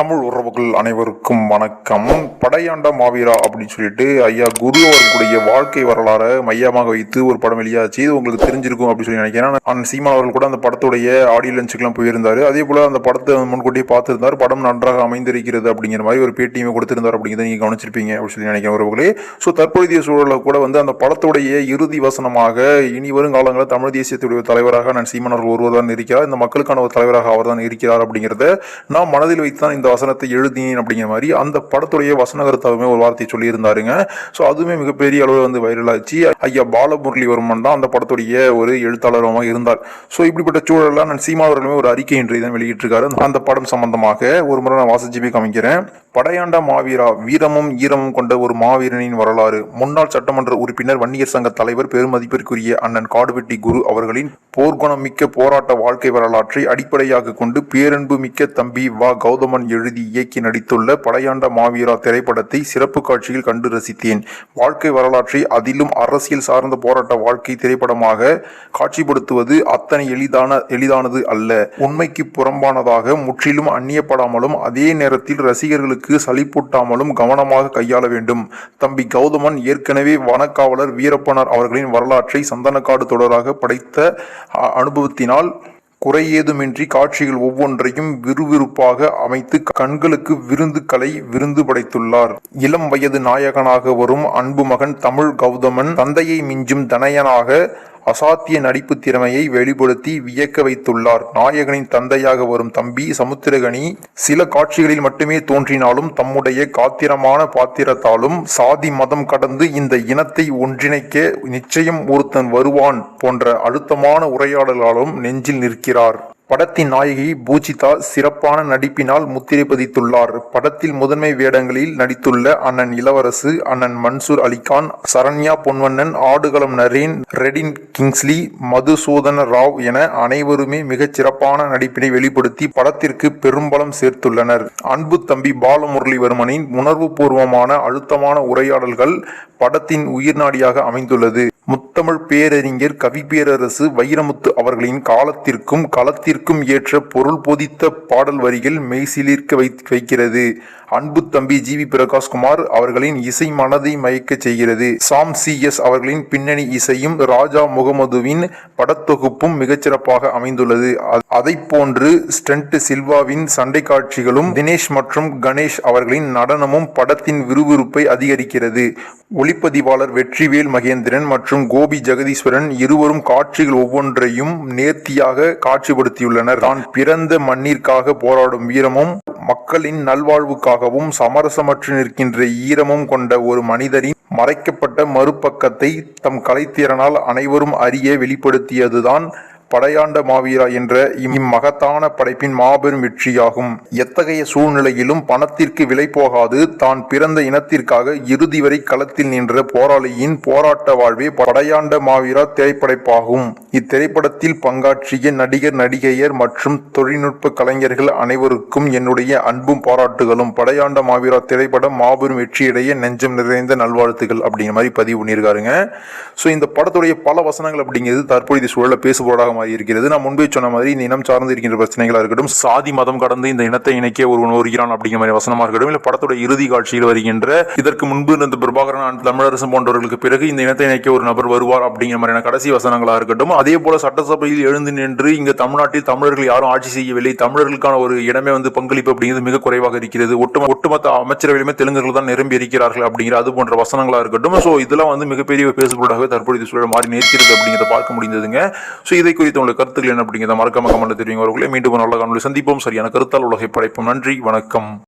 தமிழ் உறவுகள் அனைவருக்கும் வணக்கம். படையாண்ட மாவீரா அப்படின்னு சொல்லிட்டு ஐயா குரு அவர்களுடைய வாழ்க்கை வரலாறை மையமாக வைத்து ஒரு படம் வெளியாச்சு. இது உங்களுக்கு தெரிஞ்சிருக்கும் அப்படின்னு சொல்லி நினைக்கிறேன். அண்ணன் சீமான் அவர்கள் கூட அந்த படத்துடைய ஆடியோ லஞ்சுக்கெல்லாம் போயிருந்தாரு. அதே போல அந்த படத்தை முன்கூட்டியே பார்த்திருந்தார். படம் நன்றாக அமைந்திருக்கிறது அப்படிங்கிற மாதிரி ஒரு பேட்டியுமே கொடுத்திருந்தார் அப்படிங்கிறத நீங்க கவனிச்சிருப்பீங்க அப்படின்னு சொல்லி நினைக்கிறேன் உறவுகளே. ஸோ தற்போதைய சூழலில் கூட வந்து அந்த படத்துடைய இறுதி வசனமாக இனி வரும் காலங்களில் தமிழ் தேசியத்துடைய தலைவராக நான் சீமான் அவர்கள் ஒருவர் தான் இருக்கிறார். இந்த மக்களுக்கான ஒரு தலைவராக அவர் தான் இருக்கிறார் அப்படிங்கிறத நான் மனதில் வைத்து தான் இந்த வசனத்தை எழுதினேன் அப்படிங்கிற மாதிரி அந்த படத்துடைய வசனகர்த்தாவுமே ஒரு வார்த்தையை சொல்லியிருந்தாருங்க. ஸோ அதுவுமே மிகப்பெரிய அளவில் வந்து வைரலாச்சு ஐயா பாலமுரளிவர்மன் தான் அந்த படத்துடைய ஒரு எழுத்தாளருமாக இருந்தார். ஸோ இப்படிப்பட்ட சூழலாம் நான் சீமா அவர்களுமே ஒரு அறிக்கை இன்றைய தான் வெளியிட்டிருக்காரு. அந்த படம் சம்பந்தமாக ஒரு முறை நான் வாசிச்சுமே காமிக்கிறேன். படையாண்டா மாவீரா வீரமும் ஈரமும் கொண்ட ஒரு மாவீரனின் வரலாறு முன்னாள் சட்டமன்ற உறுப்பினர் வன்னியர் சங்க தலைவர் பெருமதிப்பிற்குரிய அண்ணன் காடுவெட்டி குரு அவர்களின் போர்க்குணம் மிக்க போராட்ட வாழ்க்கை வரலாற்றை அடிப்படையாக கொண்டு பேரன்பு மிக்க தம்பி வா கௌதமன் எழுதி இயக்கி நடித்துள்ள படையாண்ட மாவீரா திரைப்படத்தை சிறப்பு காட்சியில் கண்டு ரசித்தேன். வாழ்க்கை வரலாற்றை அதிலும் அரசியல் சார்ந்த போராட்ட வாழ்க்கை திரைப்படமாக காட்சிப்படுத்துவது அத்தனை எளிதான எளிதானது அல்ல. உண்மைக்கு புறம்பானதாக முற்றிலும் அந்நியப்படாமலும் அதே நேரத்தில் ரசிகர்களுக்கு சலிப்பூட்டாமலும் கவனமாக கையாள வேண்டும். தம்பி கௌதமன் ஏற்கனவே வனக்காவலர் வீரப்பனார் அவர்களின் வரலாற்றை சந்தனக்காடு தொடராக படைத்த அனுபவத்தினால் குறையேதுமின்றி காட்சிகள் ஒவ்வொன்றையும் விறுவிறுப்பாக அமைத்து கண்களுக்கு விருந்து கலை விருந்து படைத்துள்ளார். இளம் வயது நாயகனாக வரும் அன்பு மகன் தமிழ் கௌதமன் தந்தையை மிஞ்சும் தனையனாக அசாத்திய நடிப்பு திறமையை வெளிப்படுத்தி வியக்க வைத்துள்ளார். நாயகனின் தந்தையாக வரும் தம்பி சமுத்திரகனி சில காட்சிகளில் மட்டுமே தோன்றினாலும் தம்முடைய காத்திரமான பாத்திரத்தாலும் சாதி மதம் கடந்து இந்த இனத்தை ஒன்றிணைக்க நிச்சயம் ஒருத்தன் வருவான் போன்ற அழுத்தமான உரையாடலாலும் நெஞ்சில் நிற்கிறார். படத்தின் நாயகி பூஜிதா சிறப்பான நடிப்பினால் முத்திரை பதித்துள்ளார் படத்தில் முதன்மை வேடங்களில் நடித்துள்ள அண்ணன் இளவரசு அண்ணன் மன்சூர் அலிகான் சரண்யா பொன்வண்ணன் ஆடுகளம் நரேன் ரெடின் கிங்ஸ்லி மதுசூதன ராவ் என அனைவருமே மிகச் சிறப்பான நடிப்பினை வெளிப்படுத்தி படத்திற்கு பெரும்பலம் சேர்த்துள்ளனர். அன்பு தம்பி பாலமுரளிவர்மனின் உணர்வுபூர்வமான அழுத்தமான உரையாடல்கள் படத்தின் உயிர்நாடியாக அமைந்துள்ளது. முத்தமிழ் பேரறிஞர் கவி பேரரசு வைரமுத்து அவர்களின் காலத்திற்கும் களத்திற்கும் ஏற்ற பொருள் பொதித்த பாடல் வரிகள் மெய்சிலிர்க்க வை வைக்கிறது. அன்பு தம்பி ஜி வி பிரகாஷ்குமார் அவர்களின் இசை மனதை மயக்கச் செய்கிறது. சாம் சி எஸ் அவர்களின் பின்னணி இசையும் ராஜா முகமதுவின் படத்தொகுப்பும் மிகச்சிறப்பாக அமைந்துள்ளது. அதை போன்று ஸ்டண்ட் சில்வாவின் சண்டை காட்சிகளும் தினேஷ் மற்றும் கணேஷ் அவர்களின் நடனமும் படத்தின் விறுவிறுப்பை அதிகரிக்கிறது. ஒளிப்பதிவாளர் வெற்றிவேல் மகேந்திரன் மற்றும் கோபி ஜெகதீஸ்வரன் இருவரும் காட்சிகள் ஒவ்வொன்றையும் நேர்த்தியாக காட்சிப்படுத்தியுள்ளனர். தான் பிறந்த மண்ணிற்காக போராடும் வீரமும் மக்களின் நல்வாழ்வுக்காகவும் சமரசமற்று நிற்கின்ற ஈரமும் கொண்ட ஒரு மனிதரின் மறைக்கப்பட்ட மறுபக்கத்தை தம் கலைத்திறனால் அனைவரும் அறிய வெளிப்படுத்தியதுதான் படையாண்ட மாவீரா என்ற இம்மகத்தான படைப்பின் மாபெரும் வெற்றியாகும். எத்தகைய சூழ்நிலையிலும் பணத்திற்கு விலை போகாது. தான் பிறந்த இனத்திற்காக இறுதி வரை களத்தில் நின்ற போராளியின் போராட்ட வாழ்வே படையாண்ட மாவீரா திரைப்படைப்பாகும். இத்திரைப்படத்தில் பங்காற்றிய நடிகர் நடிகையர் மற்றும் தொழில்நுட்ப கலைஞர்கள் அனைவருக்கும் என்னுடைய அன்பும் பாராட்டுகளும். படையாண்ட மாவீரா திரைப்படம் மாபெரும் வெற்றியடைய நெஞ்சம் நிறைந்த நல்வாழ்த்துகள் அப்படிங்கிற மாதிரி பதிவு பண்ணியிருக்காருங்க. ஸோ இந்த படத்துடைய பல வசனங்கள் அப்படிங்கிறது தற்போதைய சூழல பேசுபொருளாக மாதிரி இருக்கிறது. நான் முன்பே சொன்ன மாதிரி இந்த இனம் சார்ந்து இருக்கின்ற பிரச்சனைகளாக இருக்கட்டும் சாதி மதம் கடந்து இந்த இனத்தை இணைக்க ஒருவன் வருகிறான் அப்படிங்கிற மாதிரி வசனமாக இருக்கட்டும் இல்லை படத்தோட இறுதி காட்சியில் வருகின்ற இதற்கு முன்பு இருந்த பிரபாகரன் தமிழரசு போன்றவர்களுக்கு பிறகு இந்த இனத்தை இணைக்க ஒரு நபர் வருவார் அப்படிங்கிற மாதிரியான கடைசி வசனங்களா இருக்கட்டும் அதே போல சட்டசபையில் எழுந்து நின்று இங்கு தமிழ்நாட்டில் தமிழர்கள் யாரும் ஆட்சி செய்யவில்லை தமிழர்களுக்கான ஒரு இடமே வந்து பங்களிப்பு அப்படிங்கிறது மிக குறைவாக இருக்கிறது. ஒட்டுமொத்த ஒட்டுமொத்த அமைச்சரவையிலுமே தெலுங்குகள் தான் நிரம்பி இருக்கிறார்கள் அப்படிங்கிற அது போன்ற வசனங்களா இருக்கட்டும். ஸோ இதெல்லாம் வந்து மிகப்பெரிய பேசுபொருளாகவே தற்போது சூழல் மாறி நிற்கிறது அப்படிங்கிறத பார்க்க முடிந்ததுங்க. ஸோ இதை குறித்து உங்களுக்கு கருத்துக்கள் என்ன அப்படிங்கிறத மறக்காம கமெண்ட் தெரிவிங்க. அவர்களே மீண்டும் நல்ல காணொலி சந்திப்போம். சரியான கருத்தால் உலகை படைப்போம். நன்றி. வணக்கம்.